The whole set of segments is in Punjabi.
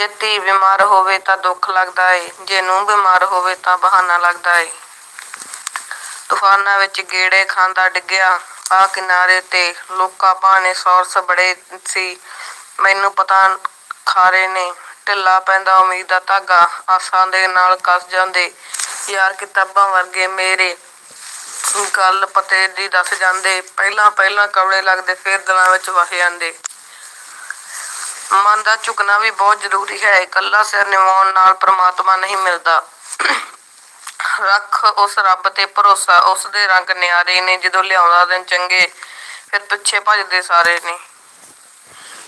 ਜੇ ਧੀ ਬਿਮਾਰ ਹੋਵੇ ਤਾਂ ਦੁੱਖ ਲੱਗਦਾ ਏ, ਜੇ ਨੂੰ ਬਿਮਾਰ ਹੋਵੇ ਤਾਂ ਬਹਾਨਾ ਲੱਗਦਾ ਏ। ਤੂਫਾਨਾਂ ਵਿੱਚ ਗੇੜੇ ਖਾਂਦਾ ਡਿੱਗਿਆ ਆ ਕਿਨਾਰੇ ਤੇ ਲੋਕਾਂ ਬਾਣੇ ਸੌਰਸ ਬੜੇ ਸੀ। ਮੈਨੂੰ ਪਤਾ ਖਾਰੇ ਨੇ, ਢਿੱਲਾ ਪੈਂਦਾ ਉਮੀਦ ਦਾ ਧਾਗਾ, ਆਸਾਂ ਦੇ ਨਾਲ ਕੱਸ ਜਾਂਦੇ। ਯਾਰ ਕਿਤਾਬਾਂ ਵਰਗੇ ਮੇਰੇ ਗੱਲ ਪਤੇ ਦੀ ਦੱਸ ਜਾਂਦੇ ਪਹਿਲਾਂ ਪਹਿਲਾਂ ਕਵਲੇ ਲੱਗਦੇ, ਫਿਰ ਦਿਲਾਂ ਵਿੱਚ ਵਸ ਜਾਂਦੇ। ਮਨ ਦਾ ਝੁਕਣਾ ਵੀ ਬਹੁਤ ਜ਼ਰੂਰੀ ਹੈ। ਇਕੱਲਾ ਸਿਰ ਨਿਵਾਉਣ ਨਾਲ ਪ੍ਰਮਾਤਮਾ ਨਹੀਂ ਮਿਲਦਾ। ਰੱਖ ਉਸ ਰੱਬ ਤੇ ਭਰੋਸਾ। ਉਸ ਦੇ ਰੰਗ ਨਿਆਰੇ ਨੇ। ਜਦੋਂ ਲਿਆਉਂਦਾ ਦਿਨ ਚੰਗੇ, ਫਿਰ ਪਿੱਛੇ ਭੱਜਦੇ ਸਾਰੇ ਨੇ।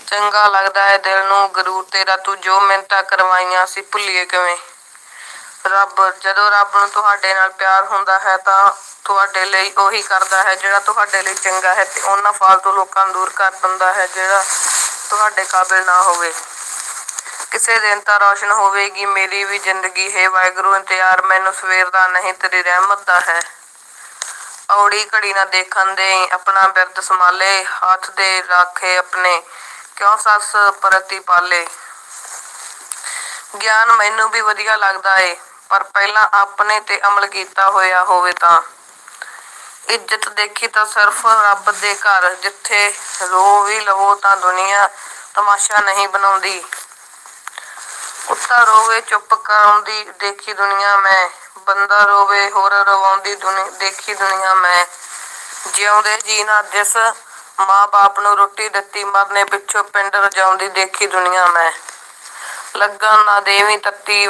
ਚੰਗਾ ਲੱਗਦਾ ਹੈ ਦਿਲ ਨੂੰ। ਗਰੂਰ ਤੇਰਾ, ਤੂੰ ਜੋ ਮਿਹਨਤਾਂ ਕਰਵਾਈਆਂ ਸੀ ਭੁੱਲੀਏ ਕਿਵੇਂ? ਰੱਬ, ਜਦੋਂ ਰੱਬ ਨੂੰ ਤੁਹਾਡੇ ਨਾਲ ਪਿਆਰ ਹੁੰਦਾ ਹੈ ਤਾਂ ਤੁਹਾਡੇ ਲਈ ਉਹੀ ਕਰਦਾ ਹੈ। ਜਿਹੜਾ ਤੁਹਾਡੇ ਲਈ ਚੰਗਾ ਹੈ ਤੇ ਉਹਨਾਂ ਫਾਲਤੂ ਲੋਕਾਂ ਨੂੰ ਦੂਰ ਕਰ ਦਿੰਦਾ ਹੈ। ਜਿਹੜਾ ਤੁਹਾਡੇ ਕਾਬਿਲ ਨਾ ਹੋਵੇ। ਕਿਸੇ ਦਿਨ ਤਾਂ ਰੌਸ਼ਨ ਹੋਵੇਗੀ, ਮੇਰੀ ਵੀ ਜ਼ਿੰਦਗੀ। ਹੈ ਵਾਹਿਗੁਰੂ, ਇੰਤਜ਼ਾਰ ਮੈਨੂੰ ਸਵੇਰ ਦਾ ਨਹੀਂ, ਤੇਰੀ ਰਹਿਮਤ ਦਾ ਹੈ। ਔੜੀ ਘੜੀ ਨਾ ਦੇਖਣ ਦੇ, ਆਪਣਾ ਬਿਰਦ ਸੰਭਾਲੇ, ਹੱਥ ਦੇ ਰਾਖੇ ਆਪਣੇ, ਕਿਉਂ ਸੱਸ ਪ੍ਰਤੀ ਪਾਲੇ? ਗਿਆਨ ਮੈਨੂੰ ਵੀ ਵਧੀਆ ਲੱਗਦਾ ਏ, ਪਰ ਪਹਿਲਾਂ ਆਪਣੇ ਤੇ ਅਮਲ ਕੀਤਾ ਹੋਇਆ ਹੋਵੇ ਤਾਂ। ਇੱਜ਼ਤ ਦੇਖੀ ਤਾਂ ਸਿਰਫ ਰੱਬ ਦੇ ਘਰ, ਜਿੱਥੇ ਰੋ ਵੀ ਲਵੋ ਤਾਂ ਦੁਨੀਆ ਤਮਾਸ਼ਾ ਨਹੀਂ ਬਣਾਉਂਦੀ। ਕੁੱਤਾ ਰੋਵੇ, ਚੁੱਪ ਕਰਾਉਂਦੀ, ਦੇਖੀ ਦੁਨੀਆ ਮੈਂ। ਬੰਦਾ ਰੋਵੇ, ਹੋਰ ਰਵਾਉਂਦੀ ਦੁਨੀ, ਦੇਖੀ ਦੁਨੀਆ ਮੈਂ। ਜਿਉਂਦੇ ਜੀ ਨਾ ਜਿਸ ਮਾਂ-ਬਾਪ ਨੂੰ ਰੋਟੀ ਦਿੱਤੀ, ਮਰਨੇ ਪਿੱਛੋਂ ਪਿੰਡ ਰਜਾਉਂਦੀ, ਦੇਖੀ ਦੁਨੀਆ ਮੈਂ। ਲੱਗਣ ਨਾ ਦੇਵੀ ਤੱਤੀ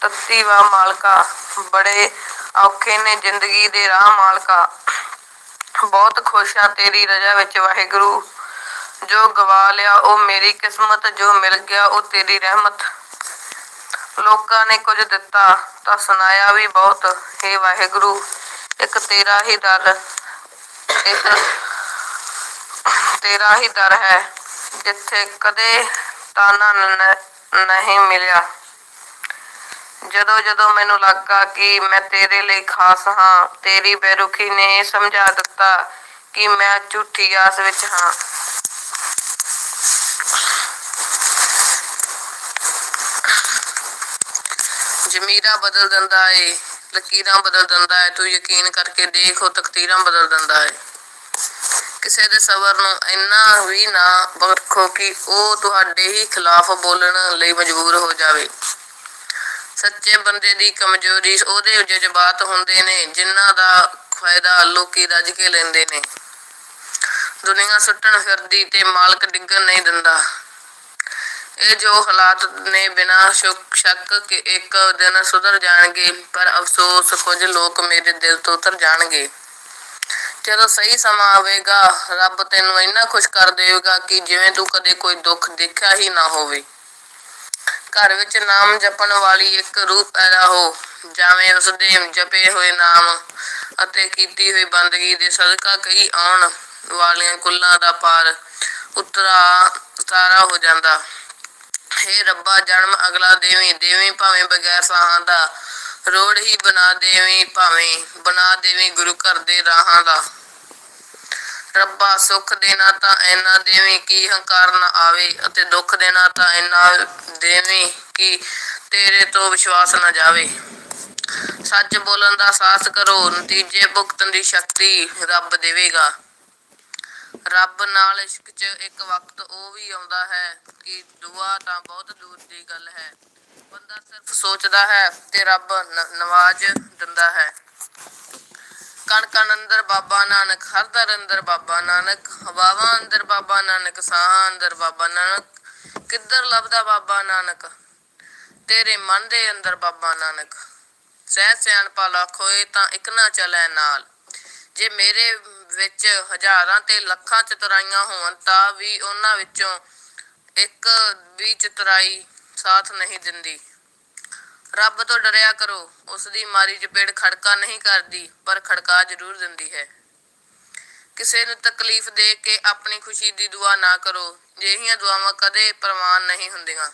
ਤੱਤੀ ਵਾ ਮਾਲਕਾ। ਬੜੇ ਔਖੇ ਨੇ ਜ਼ਿੰਦਗੀ ਦੇ ਰਾਹ ਮਾਲਕਾ। ਬਹੁਤ ਖੁਸ਼ ਆ ਤੇਰੀ ਰਜ਼ਾ ਵਿੱਚ ਵਾਹਿਗੁਰੂ। ਜੋ ਗਵਾ ਲਿਆ, ਉਹ ਮੇਰੀ ਕਿਸਮਤ, ਜੋ ਮਿਲ ਗਿਆ, ਉਹ ਤੇਰੀ ਰਹਿਮਤ। ਲੋਕਾਂ ਨੇ ਕੁਝ ਦਿੱਤਾ, ਤਾਂ ਸੁਣਾਇਆ ਵੀ ਬਹੁਤ। ਹੈ ਵਾਹਿਗੁਰੂ, ਇੱਕ ਤੇਰਾ ਹੀ ਦਰ ਇੱਕ ਤੇਰਾ ਹੀ ਦਰ ਹੈ, ਜਿੱਥੇ ਕਦੇ ਤਾਨਾ ਨਹੀਂ ਮਿਲਿਆ। ਜਦੋਂ ਜਦੋਂ ਮੈਨੂੰ ਲੱਗਾ ਕਿ ਮੈਂ ਤੇਰੇ ਲਈ ਖਾਸ ਹਾਂ, ਤੇਰੀ ਬੇਰੁਖੀ ਨੇ ਇਹ ਸਮਝਾ ਦਿੱਤਾ ਕਿ ਮੈਂ ਝੂਠੀ ਆਸ ਵਿੱਚ ਹਾਂ। ਜ਼ਮੀਰਾਂ ਬਦਲ ਦਿੰਦਾ ਏ, ਲਕੀਰਾਂ ਬਦਲ ਦਿੰਦਾ ਹੈ ਤੂੰ ਯਕੀਨ ਕਰਕੇ ਦੇਖ, ਉਹ ਤਕਦੀਰਾਂ ਬਦਲ ਦਿੰਦਾ ਹੈ ਕਿਸੇ ਦੇ ਸਬਰ ਨੂੰ ਇੰਨਾ ਵੀ ਨਾ ਵਰਖੋ ਕਿ ਉਹ ਤੁਹਾਡੇ ਹੀ ਖਿਲਾਫ ਬੋਲਣ ਲਈ ਮਜਬੂਰ ਹੋ ਜਾਵੇ। ਸੱਚੇ ਬੰਦੇ ਦੀ ਕਮਜ਼ੋਰੀ ਉਹਦੇ ਜਜ਼ਬਾਤ ਹੁੰਦੇ ਨੇ, ਜਿਨ੍ਹਾਂ ਦਾ ਫਾਇਦਾ ਲੋਕੀ ਰੱਜ ਕੇ ਲੈਂਦੇ ਨੇ। ਦੁਨੀਆ ਸੁੱਟਣ ਫਿਰਦੀ ਤੇ ਮਾਲਕ ਡਿੱਗਣ ਨਹੀਂ ਦਿੰਦਾ। ਇਹ ਜੋ ਹਾਲਾਤ ਨੇ ਬਿਨਾਂ ਸ਼ੁਕ ਸ਼ੱਕ ਕਿ ਇੱਕ ਦਿਨ ਸੁਧਰ ਜਾਣਗੇ, ਪਰ ਅਫਸੋਸ, ਕੁਝ ਲੋਕ ਮੇਰੇ ਦਿਲ ਤੋਂ ਉਤਰ ਜਾਣਗੇ। ਜਦੋਂ ਸਹੀ ਸਮਾਂ ਆਵੇਗਾ, ਰੱਬ ਤੈਨੂੰ ਇੰਨਾ ਖੁਸ਼ ਕਰ ਦੇਵੇਗਾ ਕਿ ਜਿਵੇਂ ਤੂੰ ਕਦੇ ਕੋਈ ਦੁੱਖ ਦੇਖਿਆ ਹੀ ਨਾ ਹੋਵੇ। ਘਰ ਵਿੱਚ ਨਾਮ ਜਪਣ ਵਾਲੀ ਇੱਕ ਰੂਹ ਪੈਦਾ ਹੋ, ਜਾਵੇਂ ਉਸ ਦੇ ਜਪੇ ਹੋਏ ਨਾਮ ਅਤੇ ਕੀਤੀ ਹੋਈ ਬੰਦਗੀ ਦੇ ਸਦਕਾ ਕਈ ਆਉਣ ਵਾਲੀਆਂ ਕੁੱਲਾਂ ਦਾ ਪਾਰ ਉਤਰਾ ਉਤਾਰਾ ਹੋ ਜਾਂਦਾ। ਹੇ ਰੱਬਾ, ਜਨਮ ਅਗਲਾ ਦੇਵੀਂ ਦੇਵੀਂ ਭਾਵੇਂ ਬਗੈਰ ਸਾਹਾਂ ਦਾ। ਰੋੜ ਹੀ ਬਣਾ ਦੇਵੀਂ ਭਾਵੇਂ, ਬਣਾ ਦੇਵੀਂ ਗੁਰੂ ਘਰ ਦੇ ਰਾਹਾਂ ਦਾ। ਰੱਬਾ, ਸੁੱਖ ਦੇਣਾ ਤਾਂ ਇੰਨਾ ਦੇਵੀਂ ਕਿ ਹੰਕਾਰ ਨਾ ਆਵੇ ਅਤੇ ਦੁੱਖ ਦੇਣਾ ਤਾਂ ਇੰਨਾ ਦੇਵੀਂ ਕਿ ਤੇਰੇ ਤੋਂ ਵਿਸ਼ਵਾਸ ਨਾ ਜਾਵੇ। ਸੱਚ ਬੋਲਣ ਦਾ ਸਾਥ ਕਰੋ, ਨਤੀਜੇ ਭੁਗਤਣ ਦੀ ਸ਼ਕਤੀ ਰੱਬ ਦੇਵੇਗਾ। ਰੱਬ ਨਾਲ ਇਸ਼ਕ 'ਚ ਇੱਕ ਵਕਤ ਉਹ ਵੀ ਆਉਂਦਾ ਹੈ ਕਿ ਦੁਆ ਤਾਂ ਬਹੁਤ ਦੂਰ ਦੀ ਗੱਲ ਹੈ। ਬੰਦਾ ਸਿਰਫ ਸੋਚਦਾ ਹੈ ਤੇ ਰੱਬ ਨਵਾਜ ਦਿੰਦਾ ਹੈ। ਕਣ ਕਣ ਅੰਦਰ ਬਾਬਾ ਨਾਨਕ ਹਰ ਦਰ ਅੰਦਰ ਬਾਬਾ ਨਾਨਕ, ਹਵਾਵਾਂ ਅੰਦਰ ਬਾਬਾ ਨਾਨਕ, ਸਾਹਾਂ ਅੰਦਰ ਬਾਬਾ ਨਾਨਕ, ਕਿੱਧਰ ਲੱਭਦਾ ਬਾਬਾ ਨਾਨਕ? ਤੇਰੇ ਮਨ ਦੇ ਅੰਦਰ ਬਾਬਾ ਨਾਨਕ। ਸਹਿ ਸਿਆਣਪਾ ਲੱਖ ਹੋਏ ਤਾਂ ਇੱਕ ਨਾ ਚੱਲੈ ਨਾਲ। ਜੇ ਮੇਰੇ ਵਿੱਚ ਹਜ਼ਾਰਾਂ ਤੇ ਲੱਖਾਂ ਚਤੁਰਾਈਆਂ ਹੋਣ ਤਾਂ ਵੀ ਉਹਨਾਂ ਵਿੱਚੋਂ ਇੱਕ ਵੀ ਚਤੁਰਾਈ ਸਾਥ ਨਹੀਂ ਦਿੰਦੀ। ਰੱਬ ਤੋਂ ਡਰਿਆ ਕਰੋ ਉਸ ਦੀ ਮਾਰੀ ਚਪੇੜ ਖੜਕਾ ਨਹੀਂ ਕਰਦੀ, ਪਰ ਖੜਕਾ ਜ਼ਰੂਰ ਦਿੰਦੀ ਹੈ। ਕਿਸੇ ਨੂੰ ਤਕਲੀਫ ਦੇ ਕੇ ਆਪਣੀ ਖੁਸ਼ੀ ਦੀ ਦੁਆ ਨਾ ਕਰੋ, ਜਿਹੀਆਂ ਦੁਆਵਾਂ ਕਦੇ ਪ੍ਰਵਾਨ ਨਹੀਂ ਹੁੰਦੀਆਂ।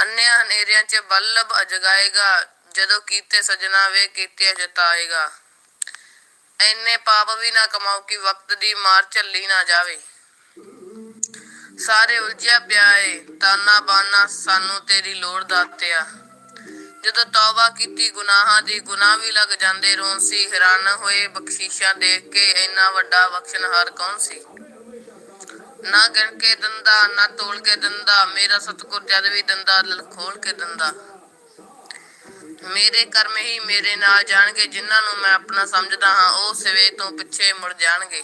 ਅੰਨਿਆਂ ਹਨੇਰਿਆਂ 'ਚ ਬੱਲਬ ਜਗਾਏਗਾ ਜਦੋਂ ਕੀਤੇ ਸਜਣਾ ਵੇ ਕੀਤੇ ਜਤਾਏਗਾ। ਐਨੇ ਪਾਪ ਵੀ ਨਾ ਕਮਾਓ ਕਿ ਵਕਤ ਦੀ ਮਾਰ ਝੱਲੀ ਨਾ ਜਾਵੇ। ਸਾਰੇ ਉਲਝਿਆ ਪਿਆ ਏ, ਤਾਨਾ ਬਾਨਾ ਸਾਨੂੰ ਤੇਰੀ ਲੋੜ ਦਾਤਿਆ ਜਦੋਂ ਤੌਬਾ ਕੀਤੀ, ਗੁਨਾਹਾਂ ਦੀ ਗੁਨਾਹ ਵੀ ਲੱਗ ਜਾਂਦੇ ਰੋਣ ਸੀ, ਹੈਰਾਨ ਹੋਏ ਬਖਸ਼ੀਸ਼ਾਂ ਦੇਖ ਕੇ ਇੰਨਾ ਵੱਡਾ ਬਖਸ਼ਣਹਾਰ ਕੌਣ ਸੀ? ਨਾ ਗਿਣ ਕੇ ਦੰਦਾ, ਨਾ ਤੋਲ ਕੇ ਦੰਦਾ, ਮੇਰਾ ਸਤਿਗੁਰ ਜਦ ਵੀ ਦੰਦਾ ਖੋਲ ਕੇ ਦੰਦਾ। ਮੇਰੇ ਕਰਮ ਹੀ ਮੇਰੇ ਨਾਲ ਜਾਣਗੇ, ਜਿਨ੍ਹਾਂ ਨੂੰ ਮੈਂ ਆਪਣਾ ਸਮਝਦਾ ਹਾਂ, ਉਹ ਸਵੇਰ ਤੋਂ ਪਿੱਛੇ ਮੁੜ ਜਾਣਗੇ।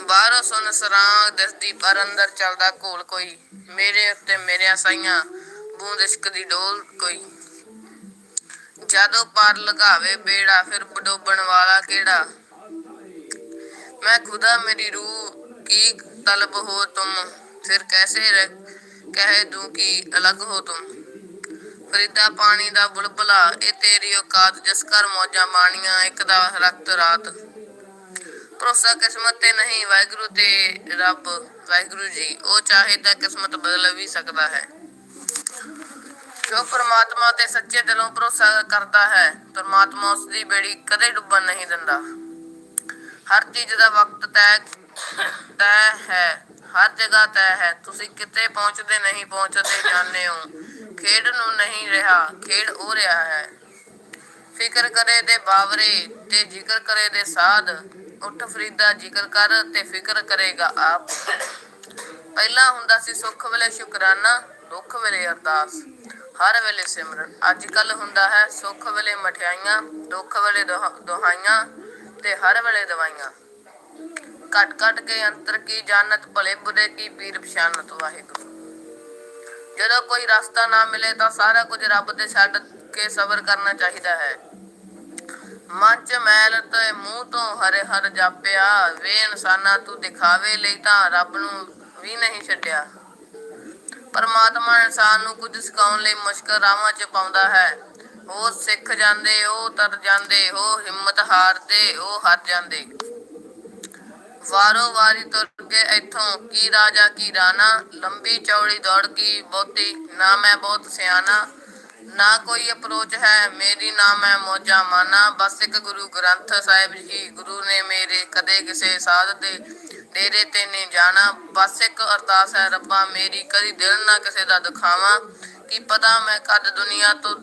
ਬਾਹਰੋਂ ਸੁਣ ਸਰਾਂ ਦਸਦੀ, ਪਰ ਅੰਦਰ ਚੱਲਦਾ ਘੋਲ ਕੋਈ। ਮੇਰੇ ਉੱਤੇ ਮੇਰੇ ਸਾਈਆਂ, ਬੂੰਦ ਇਸ਼ਕ ਦੀ ਡੋਲ ਕੋਈ। ਜਦੋਂ ਪਾਰ ਲਗਾਵੇ ਬੇੜਾ, ਫਿਰ ਬਡੋਬਣ ਵਾਲਾ ਕਿਹੜਾ? ਮੈਂ ਖੁਦਾ ਮੇਰੀ ਰੂਹ, ਕੀ ਤਲਬ ਹੋ ਤੁਮ? ਫਿਰ ਕੈਸੇ ਕਹਿ ਦੂੰ ਕਿ ਅਲੱਗ ਹੋ ਤੁਮ? ਫਰੀਦਾ ਪਾਣੀ ਦਾ ਬੁਲਬੁਲਾ, ਇਹ ਤੇਰੀ ਔਕਾਤ ਜਿਸ ਕਰ ਮੌਜਾਂ ਮਾਣੀਆਂ, ਇੱਕ ਦਾ ਰਖਤ ਰਾਤ। ਭਰੋਸਾ ਕਿਸਮਤ ਤੇ ਨਹੀਂ, ਵਾਹਿਗੁਰੂ ਤੇ ਰੱਬ, ਵਾਹਿਗੁਰੂ ਜੀ, ਉਹ ਚਾਹੇ ਤਾਂ ਕਿਸਮਤ ਬਦਲ ਵੀ ਸਕਦਾ ਹੈ। ਜੋ ਪ੍ਰਮਾਤਮਾ ਤੇ ਸੱਚੇ ਦਿਲੋਂ ਭਰੋਸਾ ਕਰਦਾ ਹੈ, ਪ੍ਰਮਾਤਮਾ ਉਸ ਦੀ ਬੇੜੀ ਕਦੇ ਡੁੱਬਣ ਨਹੀਂ ਦਿੰਦਾ। ਹਰ ਚੀਜ਼ ਦਾ ਵਕਤ ਤੈਅ ਤੈਅ ਹੈ, ਹਰ ਜਗ੍ਹਾ ਤੈਅ ਹੈ। ਤੁਸੀਂ ਕਿਤੇ ਪਹੁੰਚਦੇ ਨਹੀਂ, ਪਹੁੰਚਦੇ ਜਾਂਦੇ ਹੋ। ਖੇਡ ਨੂੰ ਨਹੀਂ ਰਿਹਾ, ਖੇਡ ਹੋ ਰਿਹਾ ਹੈ। ਫਿਕਰ ਕਰੇ ਦੇ ਬਾਵਰੇ ਤੇ ਜ਼ਿਕਰ ਕਰੇ ਦੇ ਸਾਧ। ਉੱਠ ਫਰੀਦਾ ਜ਼ਿਕਰ ਕਰ ਤੇ ਫਿਕਰ ਕਰੇਗਾ ਆਪ। ਪਹਿਲਾਂ ਹੁੰਦਾ ਸੀ ਸੁੱਖ ਵੇਲੇ ਸ਼ੁਕਰਾਨਾ, ਦੁੱਖ ਵੇਲੇ ਅਰਦਾਸ। ਹਰ ਵੇਲੇ ਸਿਮਰਨ। ਅੱਜ ਕੱਲ ਹੁੰਦਾ ਹੈ ਸੁੱਖ ਵੇਲੇ ਮਠਿਆਈਆਂ, ਦੁੱਖ ਵੇਲੇ ਦੁਹਾ- ਦੁਹਾਈਆਂ ਤੇ ਹਰ ਵੇਲੇ ਦਵਾਈਆਂ। ਘਟ ਘਟ ਕੇ ਅੰਤਰ ਕੀ ਜਾਣਤ ਭਲੇ ਬੁਰੇ ਕੀ ਪੀਰ ਪਛਾਨਤ ਵਾਹਿਗੁਰੂ। ਜਦੋਂ ਕੋਈ ਰਸਤਾ ਨਾ ਮਿਲੇ ਤਾਂ ਸਾਰਾ ਕੁਝ ਰੱਬ ਤੇ ਛੱਡ ਕੇ ਸਬਰ ਕਰਨਾ ਚਾਹੀਦਾ ਹੈ। ਮਨ ਚ ਮੈਲ ਤੇ ਮੂੰਹ ਤੋਂ ਹਰੇ ਹਰ ਜਾਪਿਆ, ਵੇ ਇਨਸਾਨਾ ਤੂੰ ਦਿਖਾਵੇ ਲਈ ਤਾਂ ਰੱਬ ਨੂੰ ਵੀ ਨਹੀਂ ਛੱਡਿਆ। ਪਰਮਾਤਮਾ ਇਨਸਾਨ ਨੂੰ ਕੁਝ ਸਿਖਾਉਣ ਲਈ ਮੁਸ਼ਕਲ ਰਾਹਾਂ 'ਚ ਪਾਉਂਦਾ ਹੈ। ਉਹ ਸਿੱਖ ਜਾਂਦੇ, ਉਹ ਤਰ ਜਾਂਦੇ, ਉਹ ਹਿੰਮਤ ਹਾਰਦੇ, ਉਹ ਹਾਰ ਜਾਂਦੇ। ਵਾਰੋ ਵਾਰੀ ਤੁਰ ਕੇ ਇੱਥੋਂ, ਕੀ ਰਾਜਾ, ਕੀ ਰਾਣਾ, ਲੰਬੀ ਚੌੜੀ ਦੌੜ ਕੀ ਬਹੁਤੀ, ਨਾ ਮੈਂ ਬਹੁਤ ਸਿਆਣਾ, ਨਾ ਕੋਈ ਅਪਰੋਚ ਹੈ, ਮੇਰੀ ਨਾ ਮੈਂ ਮੋਜਾ ਮਾਨਾ, ਬਸ ਇੱਕ ਗੁਰੂ ਗ੍ਰੰਥ ਸਾਹਿਬ ਜੀ, ਗੁਰੂ ਨੇ ਮੇਰੇ ਕਦੇ ਕਿਸੇ ਸਾਧ ਦੇ ਡੇਰੇ ਤੇ ਨਹੀਂ ਜਾਣਾ, ਬਸ ਇੱਕ ਅਰਦਾਸ ਹੈ, ਰੱਬਾ ਮੇਰੀ ਕਦੀ ਦਿਲ ਨਾ ਕਿਸੇ ਦਾ ਦੁਖਾਵਾਂ, ਕੀ ਪਤਾ ਮੈਂ ਕਦ ਦੁਨੀਆ ਤੋਂ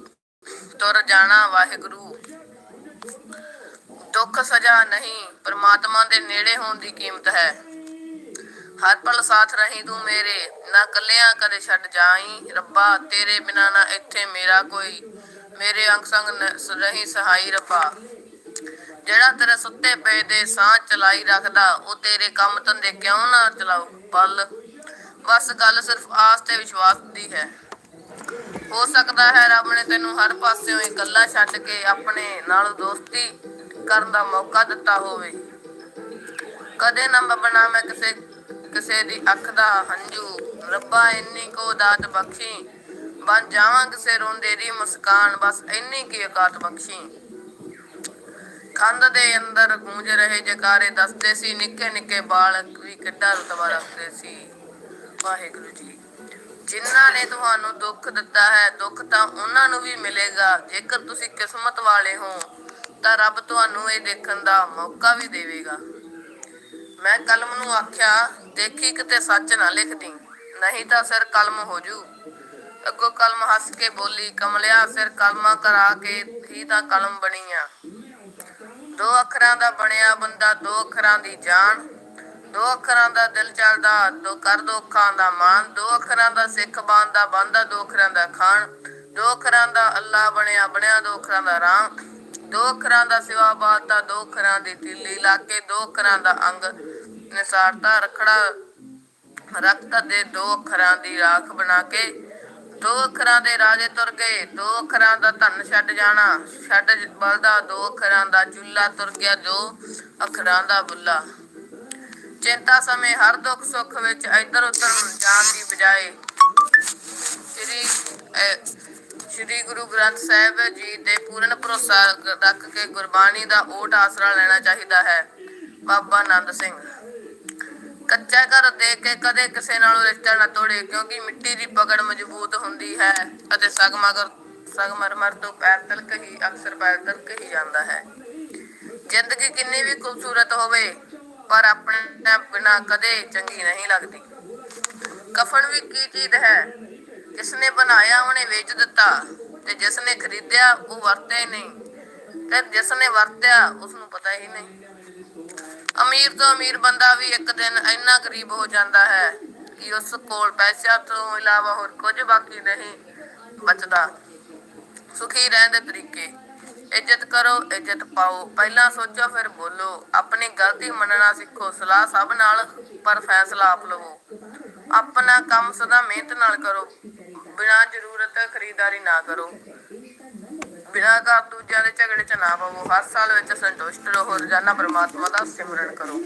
ਤੁਰ ਜਾਣਾ, ਵਾਹਿਗੁਰੂ। ਦੁੱਖ ਸਜ਼ਾ ਨਹੀਂ, ਪਰਮਾਤਮਾ ਦੇ ਨੇੜੇ ਹੋਣ ਦੀ ਕੀਮਤ ਹੈ। ਹਰ ਪਲ ਸਾਥ ਰਹੀ ਤੂੰ ਮੇਰੇ, ਨਾ ਕੱਲਿਆਂ ਕਦੇ ਛੱਡ ਜਾਈ। ਰੱਬਾ, ਤੇਰੇ ਬਿਨਾ ਨਾ ਇੱਥੇ ਮੇਰਾ ਕੋਈ। ਮੇਰੇ ਅੰਗ ਸੰਗ ਰਹੀ ਸਹਾਈ ਰੱਬਾ। ਜਿਹੜਾ ਤੇਰੇ ਸੁੱਤੇ ਪਏ ਦੇ ਸਾਹ ਚਲਾਈ ਰੱਖਦਾ, ਉਹ ਤੇਰੇ ਕੰਮ ਧੰਦੇ ਕਿਉਂ ਨਾ ਚਲਾਉ ਪਲ ਬਸ ਗੱਲ ਸਿਰਫ ਆਸ ਤੇ ਵਿਸ਼ਵਾਸ ਦੀ ਹੈ। ਹੋ ਸਕਦਾ ਹੈ ਰੱਬ ਨੇ ਤੈਨੂੰ ਹਰ ਪਾਸਿਓਂ ਇਕੱਲਾ ਛੱਡ ਕੇ ਆਪਣੇ ਨਾਲ ਦੋਸਤੀ ਕਰਨ ਦਾ ਮੌਕਾ ਦਿੱਤਾ ਹੋਵੇ। ਕਦੇ ਨਾ ਬਣਾ ਮੈਂ ਕਿਸੇ ਕਿਸੇ ਦੀ ਅੱਖ ਦਾ ਹੰਝੂ। ਰੱਬਾ ਇੰਨੀ ਕੋ ਦਾਤ ਬਖਸ਼ੀ। ਬਣ ਜਾਵਾਂ ਕਿਸੇ ਰੋਂਦੇ ਦੀ ਮੁਸਕਾਨ, ਬਸ ਇੰਨੀ ਕੀ ਔਕਾਤ ਬਖਸ਼ੀ। ਖੰਦ ਦੇ ਅੰਦਰ ਗੂੰਜ ਰਹੇ ਜਕਾਰੇ ਦੱਸਦੇ ਸੀ, ਨਿੱਕੇ ਨਿੱਕੇ ਬਾਲਕ ਵੀ ਕਿੱਡਾ ਰਤਬਾ ਰੱਖਦੇ ਸੀ। ਵਾਹਿਗੁਰੂ ਜੀ, ਜਿਨ੍ਹਾਂ ਨੇ ਤੁਹਾਨੂੰ ਦੁੱਖ ਦਿੱਤਾ ਹੈ, ਦੁੱਖ ਤਾਂ ਉਹਨਾਂ ਨੂੰ ਵੀ ਮਿਲੇਗਾ। ਜੇਕਰ ਤੁਸੀਂ ਕਿਸਮਤ ਵਾਲੇ ਹੋ ਤਾਂ ਰੱਬ ਤੁਹਾਨੂੰ ਇਹ ਦੇਖਣ ਦਾ ਮੌਕਾ ਵੀ ਦੇਵੇਗਾ। ਮੈਂ ਕਲਮ ਨੂੰ ਆਖਿਆ, ਦੇਖੀ ਕਿਤੇ ਸੱਚ ਨਾ ਲਿਖਦੀ, ਨਹੀਂ ਤਾਂ ਸਿਰ ਕਲਮ ਹੋ ਜੂ। ਅੱਗੋਂ ਕਲਮ ਹੱਸ ਕੇ ਬੋਲੀ, ਕਮਲਿਆ ਸਿਰ ਕਲਮਾ ਕਰਾ ਕੇ ਹੀ ਤਾਂ ਕਲਮ ਬਣੀ ਆ ਦੋ ਅੱਖਰਾਂ ਦਾ ਬਣਿਆ ਬੰਦਾ, ਦੋ ਅੱਖਰਾਂ ਦੀ ਜਾਨ। ਦੋ ਅੱਖਰਾਂ ਦਾ ਦਿਲ ਚੱਲਦਾ, ਦੋ ਕਰ ਦੋ ਅੱਖਾਂ ਦਾ ਮਾਨ। ਦੋ ਅੱਖਰਾਂ ਦਾ ਸਿੱਖ ਬੰਦਾ ਬੰਦਾ ਦੋ ਅੱਖਰਾਂ ਦਾ ਖਾਣ ਦੋ ਅੱਖਰਾਂ ਦਾ ਅੱਲਾ ਬਣਿਆ ਬਣਿਆ ਦੋ ਅੱਖਰਾਂ ਦਾ ਰਾਮ। ਦੋ ਅੱਖਰਾਂ ਦਾ ਸਿਵਾ ਬਾਤਾ ਦੋ ਅੱਖਰਾਂ ਦੀ ਤਿੱਲੀ ਲਾ ਕੇ ਦੋ ਅੱਖਰਾਂ ਦਾ ਅੰਗ ਨਿਸਾਰਤਾ ਰਖੜਾ ਰਕਤ ਦੇ ਦੋ ਅੱਖਰਾਂ ਦੀ ਰਾਖ ਬਣਾ ਕੇ, ਦੋ ਅੱਖਰਾਂ ਦੇ ਰਾਜੇ ਤੁਰ ਗਏ, ਦੋ ਅੱਖਰਾਂ ਦਾ ਧਨ ਛੱਡ ਜਾਣਾ, ਛੱਡ ਬਲਦਾ ਦੋ ਅੱਖਰਾਂ ਦਾ ਚੁੱਲਾ ਤੁਰ ਗਿਆ ਦੋ ਅੱਖਰਾਂ ਦਾ ਬੁੱਲਾ। ਚਿੰਤਾ ਸਮੇਂ ਹਰ ਦੁੱਖ ਸੁੱਖ ਵਿੱਚ ਇੱਧਰ ਉੱਧਰ ਜਾਣ ਦੀ ਬਜਾਏ, ਸ੍ਰੀ ਸ੍ਰੀ ਗੁਰੂ ਗ੍ਰੰਥ ਸਾਹਿਬ ਜੀ ਤੇ ਪੂਰਨ ਭਰੋਸਾ ਰੱਖ ਕੇ ਗੁਰਬਾਣੀ ਦਾ ਓਟ ਆਸਰਾ ਲੈਣਾ ਚਾਹੀਦਾ ਹੈ। ਬਾਬਾ ਆਨੰਦ ਸਿੰਘ। ਕੱਚਾ ਘਰ ਦੇਖ ਕੇ ਕਦੇ ਕਿਸੇ ਨਾਲੋਂ ਰਿਸ਼ਤਾ ਨਾ ਤੋੜੇ, ਕਿਉਂਕਿ ਮਿੱਟੀ ਦੀ ਪਕੜ ਮਜ਼ਬੂਤ ਹੁੰਦੀ ਹੈ ਅਤੇ ਸਗਮਗਰ ਸਗਮਰਮਰ ਤੋਂ ਪੈਰ ਤਲਕ ਹੀ, ਅਕਸਰ ਪੈਰ ਤਲਕ ਹੀ ਜਾਂਦਾ ਹੈ। ਜ਼ਿੰਦਗੀ ਕਿੰਨੀ ਵੀ ਖੂਬਸੂਰਤ ਹੋਵੇ, ਪਰ ਆਪਣੇ ਬਿਨਾ ਕਦੇ ਚੰਗੀ ਨਹੀਂ ਲੱਗਦੀ। ਕਫਨ ਵੀ ਕੀ ਚੀਜ਼ ਹੈ? ਜਿਸ ਨੇ ਬਣਾਇਆ ਉਹਨੇ ਵੇਚ ਦਿੱਤਾ ਤੇ ਜਿਸ ਨੇ ਖਰੀਦਿਆ ਉਹ ਵਰਤਿਆ ਹੀ ਨਹੀਂ। ਤੇ ਜਿਸ ਨੇ ਵਰਤਿਆ ਉਸ ਨੂੰ ਪਤਾ ਹੀ ਨਹੀਂ। ਅਮੀਰ ਤੋਂ ਅਮੀਰ ਬੰਦਾ ਵੀ ਇੱਕ ਦਿਨ ਇੰਨਾ ਗਰੀਬ ਹੋ ਜਾਂਦਾ ਹੈ ਕਿ ਉਸ ਕੋਲ ਪੈਸਿਆਂ ਤੋਂ ਇਲਾਵਾ ਹੋਰ ਕੁਝ ਬਾਕੀ ਨਹੀਂ ਬਚਦਾ। ਸੁਖੀ ਰਹਿਣ ਦੇ ਤਰੀਕੇ, ਇੱਜ਼ਤ ਕਰੋ, ਇੱਜ਼ਤ ਪਾਓ। ਪਹਿਲਾਂ ਸੋਚੋ, ਫਿਰ ਬੋਲੋ। ਆਪਣੀ ਗਲਤੀ ਮੰਨਣਾ ਸਿੱਖੋ। ਸਲਾਹ ਸਭ ਨਾਲ, ਪਰ ਫੈਸਲਾ ਆਪ ਲਵੋ। ਆਪਣਾ ਕੰਮ ਸਦਾ ਮਿਹਨਤ ਨਾਲ ਕਰੋ। ਬਿਨਾਂ ਜ਼ਰੂਰਤ ਖਰੀਦਦਾਰੀ ਨਾ ਕਰੋ। ਬਿਨਾਂ ਘਰ ਦੂਜਿਆਂ ਦੇ ਝਗੜੇ ਚ ਨਾ ਪਵੋ। ਹਰ ਸਾਲ ਵਿੱਚ ਸੰਤੁਸ਼ਟ ਰਹੋ। ਰੋਜ਼ਾਨਾ ਪਰਮਾਤਮਾ ਦਾ ਸਿਮਰਨ ਕਰੋ।